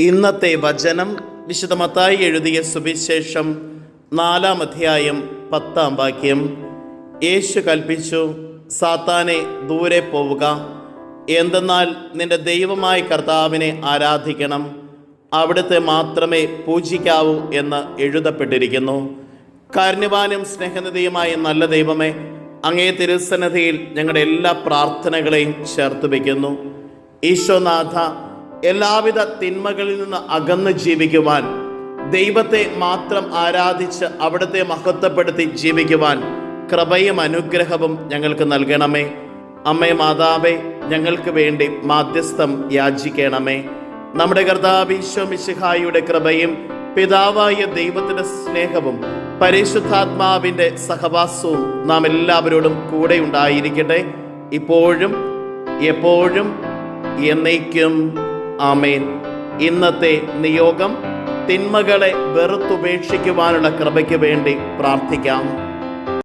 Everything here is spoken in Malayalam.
ഇന്നത്തെ വചനം വിശുദ്ധ മത്തായി എഴുതിയ സുവിശേഷം നാലാം അധ്യായം പത്താം വാക്യം. യേശു കൽപ്പിച്ചു സാത്താനെ ദൂരെ പോവുക. എന്തെന്നാൽ നിന്റെ ദൈവമായ കർത്താവിനെ ആരാധിക്കണം. അവിടുത്തെ മാത്രമേ പൂജിക്കാവൂ എന്ന് എഴുതപ്പെട്ടിരിക്കുന്നു. കാരുണ്യവാനും സ്നേഹനിധിയുമായ നല്ല ദൈവമേ അങ്ങേ തിരുസന്നിധിയിൽ ഞങ്ങളുടെ എല്ലാ പ്രാർത്ഥനകളെയും ചേർത്ത് വയ്ക്കുന്നു. ഈശോനാഥ എല്ലാവിധ തിന്മകളിൽ നിന്ന് അകന്ന് ജീവിക്കുവാൻ ദൈവത്തെ മാത്രം ആരാധിച്ച് അവിടുത്തെ മഹത്വപ്പെടുത്തി ജീവിക്കുവാൻ കൃപയും അനുഗ്രഹവും ഞങ്ങൾക്ക് നൽകണമേ. അമ്മേ മാതാവേ ഞങ്ങൾക്ക് വേണ്ടി മാധ്യസ്ഥം യാചിക്കണമേ. നമ്മുടെ കർത്താവ് മിശിഹായുടെ കൃപയും പിതാവായ ദൈവത്തിന്റെ സ്നേഹവും പരിശുദ്ധാത്മാവിന്റെ സഹവാസവും നാം എല്ലാവരോടും കൂടെ ഉണ്ടായിരിക്കട്ടെ. ഇപ്പോഴും എപ്പോഴും എന്നേക്കും. ആമേൻ. ഇന്നത്തെ നിയോഗം തിന്മകളെ വെറുത്തുപേക്ഷിക്കുവാനുള്ള കൃപയ്ക്ക് വേണ്ടി പ്രാർത്ഥിക്കാം.